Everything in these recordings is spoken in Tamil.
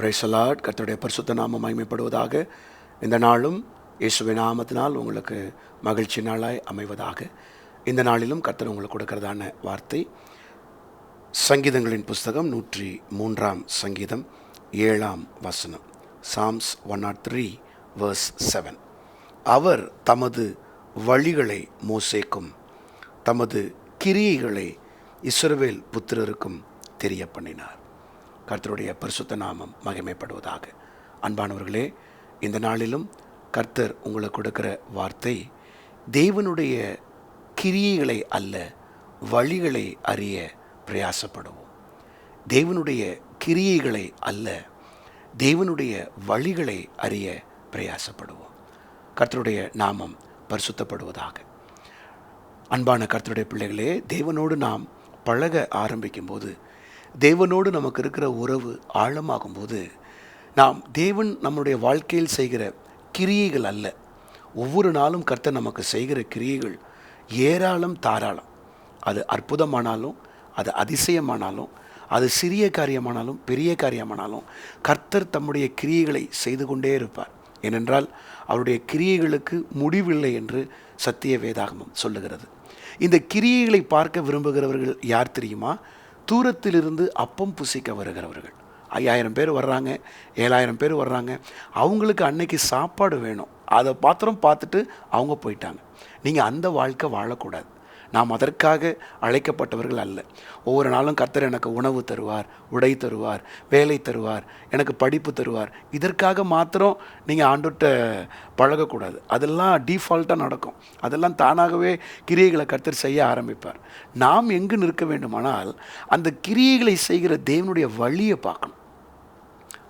பிரைசலாட் கர்த்தருடைய பரிசுத்த நாமம் மகிமைப்படுவதாக இந்த நாளும் இயேசுவை நாமத்தினால் உங்களுக்கு மகிழ்ச்சி நாளாய் அமைவதாக. இந்த நாளிலும் கர்த்தர் உங்களுக்கு கொடுக்கிறதான வார்த்தை. சங்கீதங்களின் புஸ்தகம் நூற்றி மூன்றாம் சங்கீதம் ஏழாம் வசனம். Psalms one not three verse seven அவர் தமது வழிகளை மோசேக்கும் தமது கிரியைகளை இஸ்ரவேல் புத்திரருக்கும் தெரிய பண்ணினார் கர்த்தருடைய பரிசுத்த நாமம் மகிமைப்படுவதாக. அன்பானவர்களே இந்த நாளிலும் கர்த்தர் உங்களுக்கு கொடுக்கிற வார்த்தை தேவனுடைய கிரியைகளை அல்ல வழிகளை அறிய பிரயாசப்படுவோம். தேவனுடைய கிரியைகளை அல்ல தேவனுடைய வழிகளை அறிய பிரயாசப்படுவோம். கர்த்தருடைய நாமம் பரிசுத்தப்படுவதாக. அன்பான கர்த்தருடைய பிள்ளைகளே தேவனோடு நாம் பழக ஆரம்பிக்கும்போது தேவனோடு நமக்கு இருக்கிற உறவு ஆழமாகும்போது நாம் தேவன் நம்முடைய வாழ்க்கையில் செய்கிற கிரியைகள் அல்ல. ஒவ்வொரு நாளும் கர்த்தர் நமக்கு செய்கிற கிரியைகள் ஏராளம் தாராளம். அது அற்புதமானாலும் அது அதிசயமானாலும் அது சிறிய காரியமானாலும் பெரிய காரியமானாலும் கர்த்தர் தம்முடைய கிரியைகளை செய்து கொண்டே இருப்பார். ஏனென்றால் அவருடைய கிரியைகளுக்கு முடிவில்லை என்று சத்திய வேதாகமம் சொல்லுகிறது. இந்த கிரியைகளை பார்க்க விரும்புகிறவர்கள் யார் தெரியுமா? தூரத்திலிருந்து அப்பம் புசிக்க வருகிறவர்கள். ஐயாயிரம் பேர் வர்றாங்க ஏழாயிரம் பேர் வர்றாங்க. அவங்களுக்கு அன்னைக்கு சாப்பாடு வேணும். அதை பாத்திரம் பார்த்துட்டு அவங்க போயிட்டாங்க. நீங்கள் அந்த வாழ்க்கை வாழக்கூடாது. நாம் அதற்காக அழைக்கப்பட்டவர்கள் அல்ல. ஒவ்வொரு நாளும் கர்த்தர் எனக்கு உணவு தருவார் உடை தருவார் வேலை தருவார் எனக்கு படிப்பு தருவார். இதற்காக மாத்திரம் நீங்கள் ஆண்டுகிட்ட பழகக்கூடாது. அதெல்லாம் டீஃபால்ட்டாக நடக்கும். அதெல்லாம் தானாகவே கிரியைகளை கர்த்தர் செய்ய ஆரம்பிப்பார். நாம் எங்கு நிற்க வேண்டுமானால் அந்த கிரியைகளை செய்கிற தேவனுடைய வழியை பார்க்கணும்.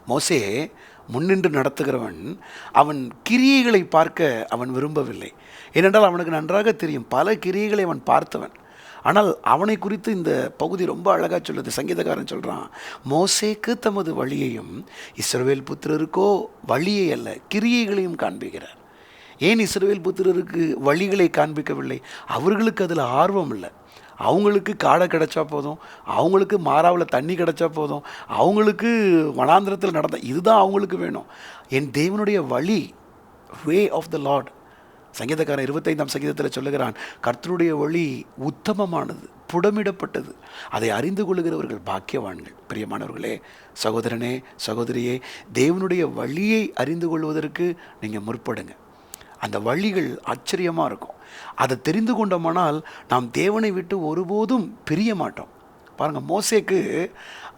மோசே முன்னின்று நடத்துகிறவன் அவன் கிரியைகளை பார்க்க அவன் விரும்பவில்லை. ஏனென்றால் அவனுக்கு நன்றாக தெரியும் பல கிரியைகளை அவன் பார்த்தவன். ஆனால் அவனை குறித்து இந்த பகுதி ரொம்ப அழகாக சொல்லுது. சங்கீதக்காரன் சொல்கிறான் மோசேக்கு தமது வழியையும் இஸ்ரவேல் புத்திரருக்கோ வழியை அல்ல கிரியைகளையும் காண்பிக்கிறார். ஏன் இஸ்ரவேல் புத்திரருக்கு வழிகளை காண்பிக்கவில்லை? அவர்களுக்கு அதில் ஆர்வம் இல்லை. அவங்களுக்கு காடை கிடச்சா போதும். அவங்களுக்கு மாறாவில் தண்ணி கிடச்சா போதும். அவங்களுக்கு வனாந்திரத்தில் நடந்த இதுதான் அவங்களுக்கு வேணும். என் தேவனுடைய வழி வே ஆஃப் த லார்ட் சங்கீதக்காரன் இருபத்தைந்தாம் சங்கீதத்தில் சொல்லுகிறான் கர்த்தருடைய வழி உத்தமமானது புடமிடப்பட்டது. அதை அறிந்து கொள்கிறவர்கள் பாக்கியவான்கள். பிரியமானவர்களே சகோதரனே சகோதரியே தேவனுடைய வழியை அறிந்து கொள்வதற்கு நீங்கள் முற்படுங்க. அந்த வழிகள் ஆச்சரியமாக இருக்கும். அதை தெரிந்து கொண்டோமானால் நாம் தேவனை விட்டு ஒருபோதும் பிரிய மாட்டோம். பாருங்கள் மோசேக்கு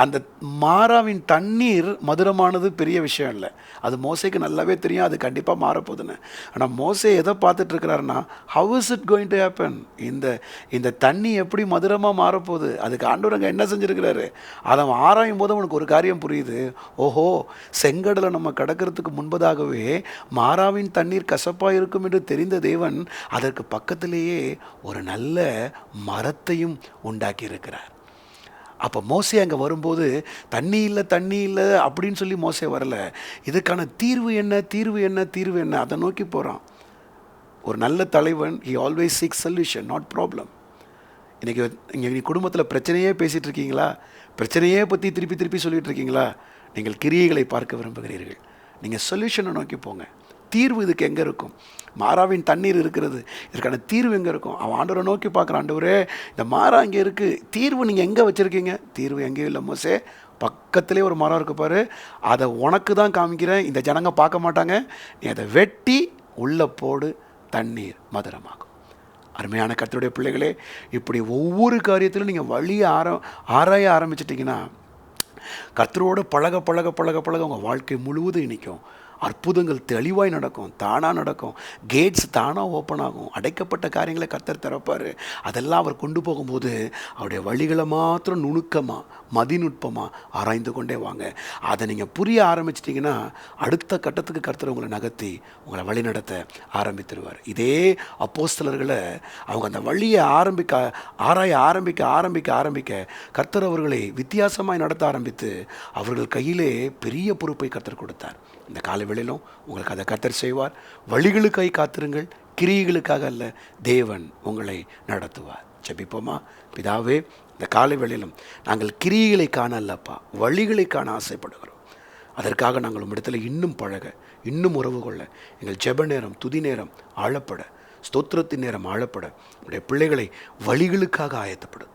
அந்த மாறாவின் தண்ணீர் மதுரமானது பெரிய விஷயம் இல்லை. அது மோசைக்கு நல்லாவே தெரியும் அது கண்டிப்பாக மாறப்போகுதுன்னு. ஆனால் மோசே எதை பார்த்துட்டு இருக்கிறாருன்னா is it going to happen இந்த இந்த தண்ணி எப்படி மதுரமாக மாறப்போகுது? அதுக்கு ஆண்டவரங்க என்ன செஞ்சுருக்கிறாரு? அதை ஆராயும் போது அவனுக்கு ஒரு காரியம் புரியுது. ஓஹோ செங்கடலை நம்ம கடக்கிறதுக்கு முன்பதாகவே மாறாவின் தண்ணீர் கசப்பாக இருக்கும் என்று தெரிந்த தேவன் அதற்கு பக்கத்திலேயே ஒரு நல்ல மரத்தையும் உண்டாக்கி இருக்கிறார் அப்போ மோசே அங்கே வரும்போது தண்ணி இல்லை தண்ணி இல்லை அப்படின்னு சொல்லி மோசே வரல. இதுக்கான தீர்வு என்ன தீர்வு என்ன தீர்வு என்ன? அதை நோக்கி போகிறான் ஒரு நல்ல தலைவன் he always seek solution not problem இன்றைக்கி இங்கே நீ குடும்பத்தில் பிரச்சனையே பேசிகிட்டு இருக்கீங்களா? பிரச்சனையே பற்றி திருப்பி திருப்பி சொல்லிகிட்டு இருக்கீங்களா? நீங்கள் கிரியைகளை பார்க்க விரும்புகிறீர்கள். நீங்கள் சொல்யூஷனை நோக்கி போங்க. தீர்வு இதுக்கு எங்கே இருக்கும்? மாறாவின் தண்ணீர் இருக்கிறது. இதற்கான தீர்வு எங்கே இருக்கும்? அவன் ஆண்டவரை நோக்கி பார்க்குறான். ஆண்டவரே இந்த மாறா இங்கே இருக்குது தீர்வு நீங்கள் எங்கே வச்சுருக்கீங்க? தீர்வு எங்கேயும் இல்லை. மோசே பக்கத்துலேயே ஒரு மரம் இருக்கு பாரு. அதை உனக்கு தான் காமிக்கிறேன். இந்த ஜனங்க பார்க்க மாட்டாங்க. நீ அதை வெட்டி உள்ளே போடு. தண்ணீர் மதுரமாகும். அருமையான கத்தருடைய பிள்ளைகளே இப்படி ஒவ்வொரு காரியத்திலும் நீங்கள் வழியை ஆர ஆராய ஆரம்பிச்சிட்டிங்கன்னா கர்த்தரோடு பழக பழக பழக பழக உங்கள் வாழ்க்கை முழுவதும் இணைக்கும் அற்புதங்கள் தெளிவாய் நடக்கும் தானாக நடக்கும். கேட்ஸ் தானாக ஓப்பன் ஆகும். அடைக்கப்பட்ட காரியங்களை கத்தர் திறப்பார். அதெல்லாம் அவர் கொண்டு போகும்போது அவருடைய வழிகளை மாத்திரம் நுணுக்கமாக மதிநுட்பமாக ஆராய்ந்து கொண்டே வாங்க. அதை நீங்கள் புரிய ஆரம்பிச்சிட்டிங்கன்னா அடுத்த கட்டத்துக்கு கர்த்தர் உங்களை நகர்த்தி உங்களை வழி நடத்த ஆரம்பித்துருவார். இதே அப்போஸ்தலர்களை அவங்க அந்த வழியை ஆரம்பிக்க ஆராய ஆரம்பிக்க ஆரம்பிக்க ஆரம்பிக்க கர்த்தர் அவர்களை வித்தியாசமாய் நடத்த ஆரம்பித்து அவர்கள் கையிலே பெரிய பொறுப்பை கர்த்தர் கொடுத்தார். இந்த காலை நாட்களிலும் உங்களுக்கு அதை கத்தர் செய்வார். வழிகளுக்காய் காத்திருங்கள் கிரியைகளுக்காக அல்ல தேவன் உங்களை நடத்துவார். ஜபிப்போமா? பிதாவே இந்த காலை வேளையிலும் நாங்கள் கிரியைகளை காண அல்லப்பா வழிகளை காண ஆசைப்படுகிறோம். அதற்காக நாங்கள் உம்மிடத்தில் இன்னும் பழக இன்னும் உறவு கொள்ள எங்கள் ஜெப நேரம் துதி நேரம் ஆழப்பட ஸ்தோத்திரத்தின் நேரம் ஆழப்பட உடைய பிள்ளைகளை வழிகளுக்காக ஆயத்தப்படுது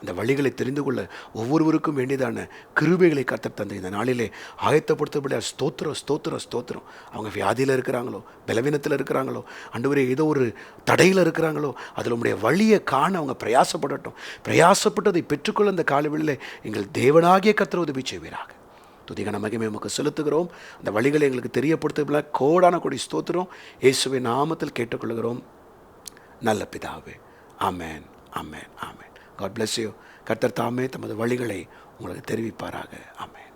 அந்த வழிகளை தெரிந்து கொள்ள ஒவ்வொருவருக்கும் வேண்டியதான கிருபைகளை கத்தர் தந்த இந்த நாளிலே ஆயத்தப்படுத்தப்பட ஸ்தோத்திரம் ஸ்தோத்திரம் ஸ்தோத்திரம். அவங்க வியாதியில் இருக்கிறாங்களோ பலவீனத்தில் இருக்கிறாங்களோ அன்றுவரே ஏதோ ஒரு தடையில் இருக்கிறாங்களோ அதில் உடைய வழியை காண அவங்க பிரயாசப்படட்டும். பிரயாசப்பட்டதை பெற்றுக்கொள்ள அந்த காலவெளியில் எங்கள் தேவனாகிய கத்தர் உதவி செய்வீராக. துதிகன மகிமை உமக்கு செலுத்துகிறோம். அந்த வழிகளை எங்களுக்கு தெரியப்படுத்த கோடான கொடி ஸ்தோத்திரம். இயேசுவை நாமத்தில் கேட்டுக்கொள்கிறோம். நல்ல பிதாவே. Amen amen amen. God bless you கர்த்தர் தாமே தமது வழிகளை உங்களுக்கு தெரிவிப்பாராக. ஆமேன்.